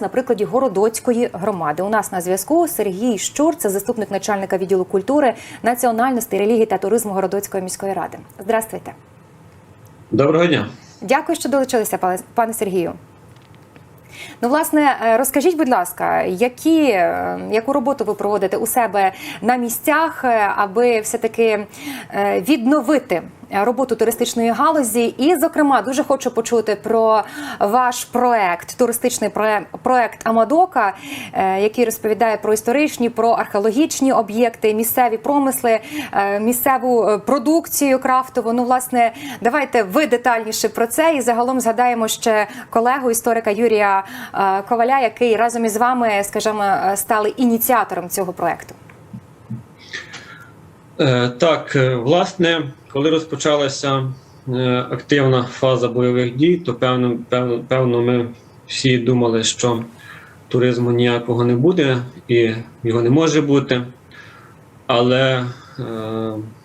На прикладі Городоцької громади у нас на зв'язку Сергій Щур, це заступник начальника відділу культури, національності, релігії та туризму Городоцької міської ради. Здравствуйте. Доброго дня. Дякую, що долучилися, пане- Сергію. Ну, власне, е, розкажіть, будь ласка, які, е, яку роботу ви проводите у себе на місцях, е, аби все-таки е, відновити роботу туристичної галузі? І, зокрема, дуже хочу почути про ваш проект, туристичний проект, Амадока, е, який розповідає про історичні, про археологічні об'єкти, місцеві промисли, е, місцеву е, продукцію крафтову. Ну, власне, давайте ви детальніше про це і загалом згадаємо ще колегу історика Юрія е, Коваля, який разом із вами, скажімо, е, стали ініціатором цього проекту. Е, Так, е, власне, коли розпочалася е, активна фаза бойових дій, то певно, певно, ми всі думали, що туризму ніякого не буде і його не може бути. Але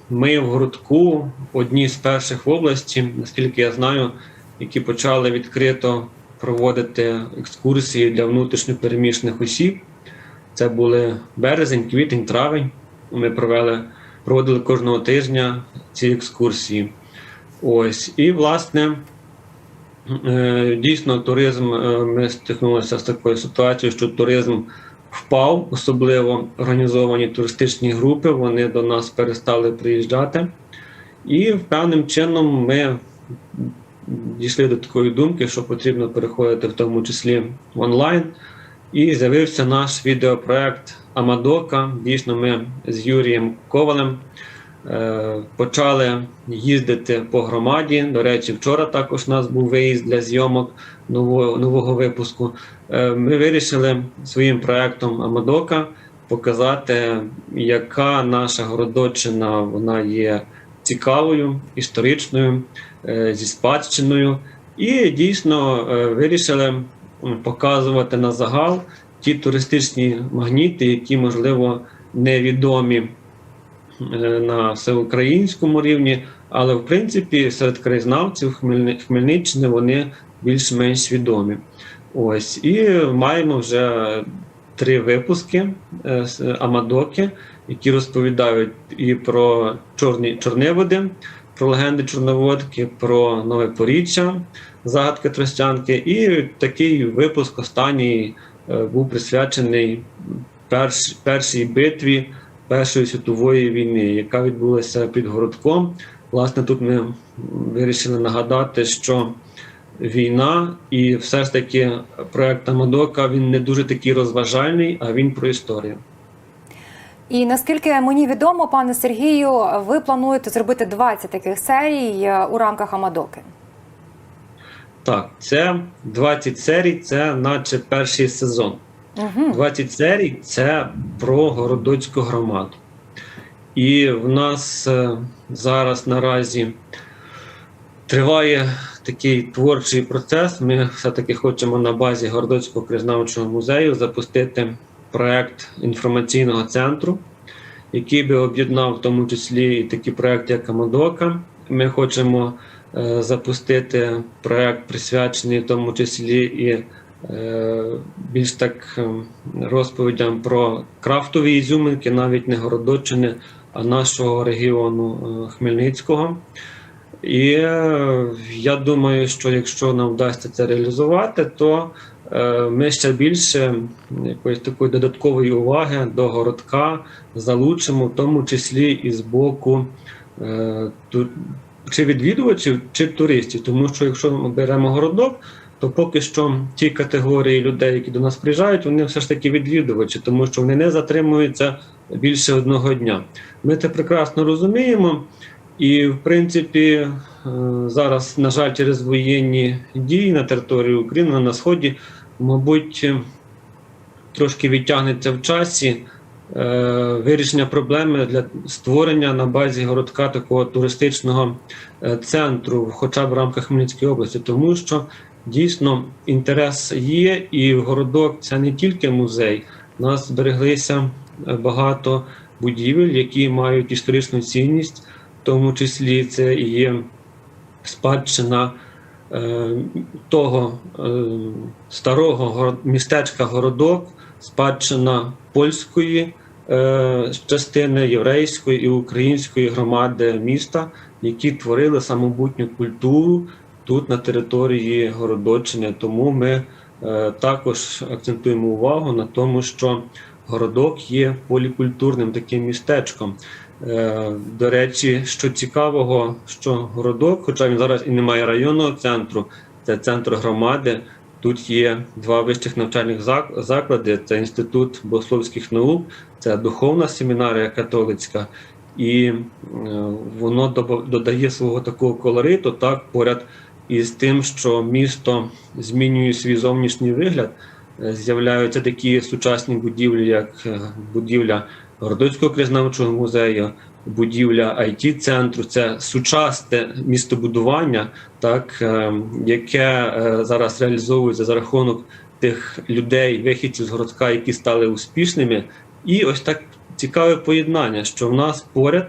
ми в городку одні з перших в області, наскільки я знаю, які почали відкрито проводити екскурсії для внутрішньопереміщених осіб. Це були березень, квітень, травень. Ми провели, проводили кожного тижня ці екскурсії. Ось. І, власне, е, дійсно, туризм, е, ми стикнулися з такою ситуацією, що туризм впав, особливо організовані туристичні групи, вони до нас перестали приїжджати. І певним чином ми дійшли до такої думки, що потрібно переходити в тому числі в онлайн. І з'явився наш відеопроект Амадока. Дійсно, ми з Юрієм Ковалем е, почали їздити по громаді. До речі, вчора також у нас був виїзд для зйомок нового, нового випуску. Е, ми вирішили своїм проектом Амадока показати, яка наша городочина вона є цікавою, історичною, е, зі спадщиною. І дійсно вирішили показувати на загал ті туристичні магніти, які, можливо, невідомі е, на всеукраїнському рівні, але в принципі серед краєзнавців Хмельниччини вони більш-менш відомі. Ось і маємо вже три випуски е, Амадоки, які розповідають і про чорні чорниводи, про легенди Чорноводки, про нове поріччя, загадки Тростянки. І такий випуск останній був присвячений перш, першій битві Першої світової війни, яка відбулася під городком. Власне, тут ми вирішили нагадати, що війна, і все ж таки проект Амадока він не дуже такий розважальний, а він про історію. І наскільки мені відомо, пане Сергію, ви плануєте зробити 20 таких серій е, у рамках Амадоки. Так, це 20 серій, це наче перший сезон. Угу. 20 серій це про городоцьку громаду. І в нас е, зараз наразі триває такий творчий процес. Ми все-таки хочемо на базі Городоцького краєзнавчого музею запустити проект інформаційного центру, який би об'єднав в тому числі і такі проекти, як Амадока. Ми хочемо запустити проект, присвячений в тому числі і е, більш так е, розповідям про крафтові ізюминки, навіть не Городоччини, а нашого регіону е, Хмельницького. І е, я думаю, що якщо нам вдасться це реалізувати, то е, ми ще більше якоїсь такої додаткової уваги до городка залучимо, в тому числі і з боку е, чи відвідувачів, чи туристів. Тому що якщо ми беремо городок, то поки що ті категорії людей, які до нас приїжджають, вони все ж таки відвідувачі, тому що вони не затримуються більше одного дня. Ми це прекрасно розуміємо. І, в принципі, е, зараз, на жаль, через воєнні дії на території України на сході, мабуть, трошки відтягнеться в часі вирішення проблеми для створення на базі городка такого туристичного е, центру, хоча б в рамках Хмельницької області, тому що дійсно інтерес є, і городок це не тільки музей. У нас збереглися е, багато будівель, які мають історичну цінність в тому числі це і є спадщина е, того е, старого містечка Городок, спадщина польської е, частини єврейської і української громади міста, які творили самобутню культуру тут на території Городоччини. Тому ми е, також акцентуємо увагу на тому, що Городок є полікультурним таким містечком. Е, До речі, що цікавого, що городок, хоча він зараз і не має районного центру, це центр громади. Тут є два вищих навчальних заклади: це інститут богословських наук, це духовна семінарія католицька, і е, воно додає свого такого колориту, так поряд із тим, що місто змінює свій зовнішній вигляд. е, З'являються такі сучасні будівлі, як е, будівля Городоцького краєзнавчого музею, будівля it центру це сучасне містобудування, так е, яке е, зараз реалізовується за рахунок тих людей, вихідців з городка, які стали успішними. І ось так цікаве поєднання, що в нас поряд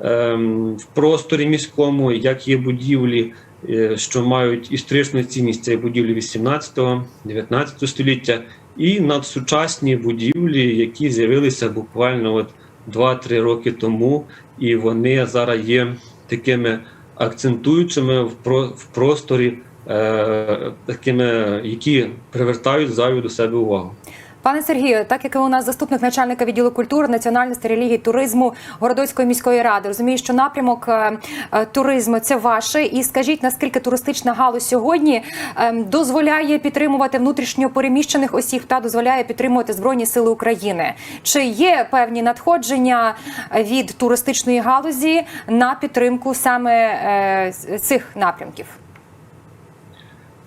ем, в просторі міському, як є будівлі, е, що мають історичну цінність, це будівлі 18-19 століття, і надсучасні будівлі, які з'явилися буквально от 2-3 роки тому, і вони зараз є такими акцентуючими в, про, в просторі, е, такими, які привертають зайву до себе увагу. Пане Сергію, так як ви у нас заступник начальника відділу культури, національності, релігії, туризму Городоцької міської ради, розумію, що напрямок е, е, туризму це ваше. І скажіть, наскільки туристична галузь сьогодні е, дозволяє підтримувати внутрішньо переміщених осіб та дозволяє підтримувати збройні сили України? Чи є певні надходження від туристичної галузі на підтримку саме е, цих напрямків?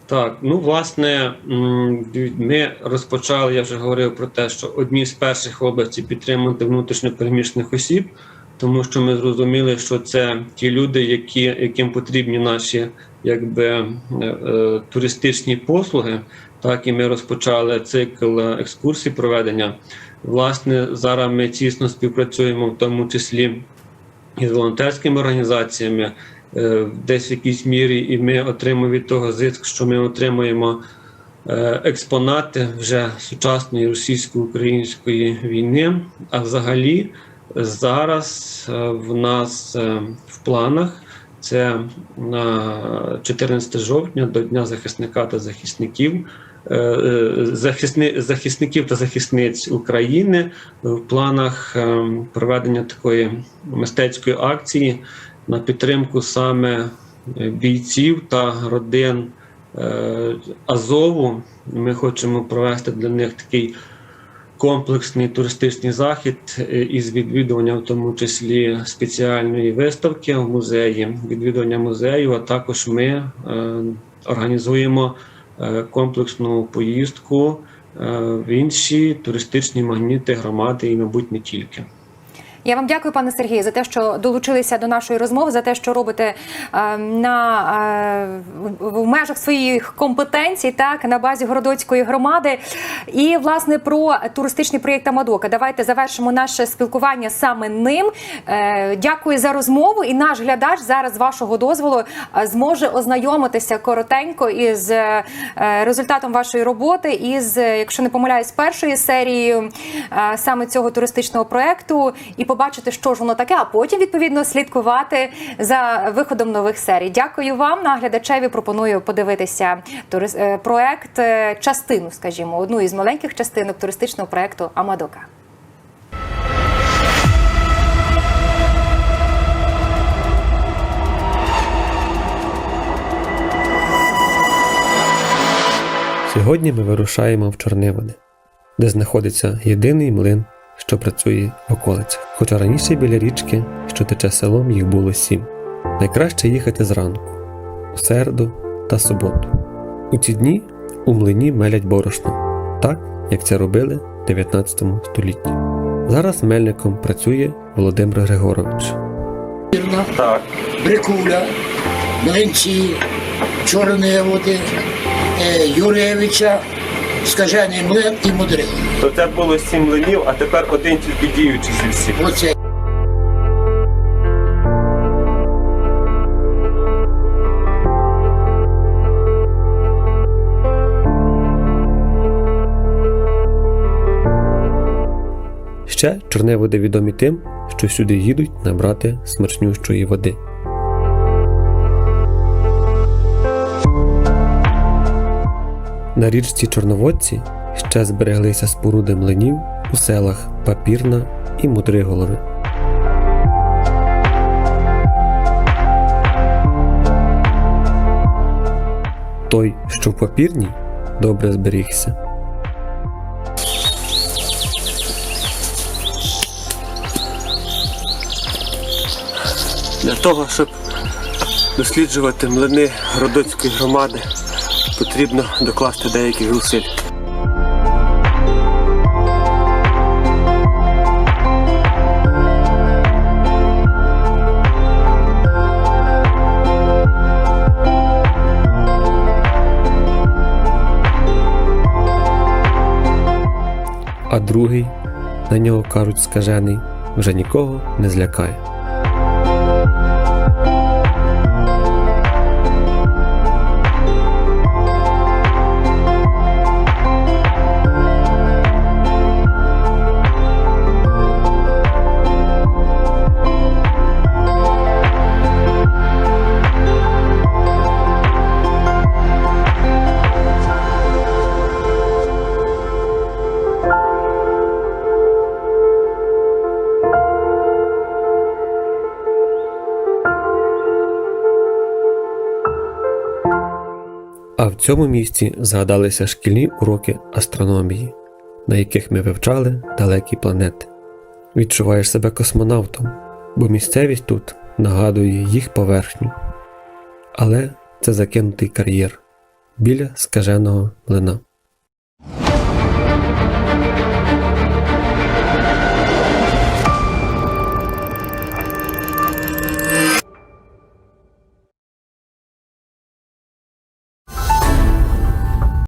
Так, ну власне, ми розпочали, я вже говорив про те, що одні з перших в області підтримувати внутрішньо переміщених осіб, тому що ми зрозуміли, що це ті люди, які, яким потрібні наші якби, е, е, туристичні послуги. Так, і ми розпочали цикл екскурсій проведення. Власне, зараз ми тісно співпрацюємо, в тому числі із волонтерськими організаціями, десь в якійсь мірі, і ми отримуємо від того зиск, що ми отримуємо е, експонати вже сучасної російсько-української війни. А взагалі зараз е, в нас е, в планах це на 14 жовтня до Дня захисника та захисників. е, е, Захисни, захисників та захисниць України в планах е, проведення такої мистецької акції на підтримку саме е, бійців та родин е, Азову. Ми хочемо провести для них такий комплексний туристичний захід е, із відвідуванням, в тому числі спеціальної виставки в музеї, відвідування музею. А також ми організуємо комплексну поїздку в інші туристичні магніти громади і, мабуть, не тільки. Я вам дякую, пане Сергію, за те, що долучилися до нашої розмови, за те, що робите е, на е, в- межах своїх компетенцій, так на базі городоцької громади. І власне про туристичний проєкт Амадока. Давайте завершимо наше спілкування саме ним. Е, дякую за розмову. І наш глядач зараз вашого дозволу е, зможе ознайомитися коротенько із е, результатом вашої роботи, із, якщо не помиляюсь, першою серією е, саме цього туристичного проєкту і побачити, що ж воно таке, а потім відповідно слідкувати за виходом нових серій. Дякую вам, наглядачеві. Пропоную подивитися е, проект, е, частину, скажімо, одну із маленьких частинок туристичного проєкту Амадока. Сьогодні ми вирушаємо в Чорниводи, де знаходиться єдиний млин, що працює в околицях. Хоча раніше біля річки, що тече селом, їх було сім. Найкраще їхати зранку, у середу та суботу. У ці дні у млині мелять борошно, так як це робили в 19 столітті. Зараз мельником працює Володимир Григорович. Вірна, Так. Брикуля, Млинці, Чорневоди, е, Юревича, скажений млин і мудрий. То це було сім линів, а тепер один тільки діючий зі всіх. Оце. Ще Чорневоди відомі тим, що сюди їдуть набрати смачнющої води. На річці Чорноводці ще збереглися споруди млинів у селах Папірна і Мудриголови. Той, що в папірні, добре зберігся. Для того, щоб досліджувати млини Городоцької громади, потрібно докласти деяких зусиль. а другий, на нього кажуть скажений, вже нікого не злякає. А в цьому місці згадалися шкільні уроки астрономії, на яких ми вивчали далекі планети. Відчуваєш себе космонавтом, бо місцевість тут нагадує їх поверхню. Але це закинутий кар'єр біля скаженого млина.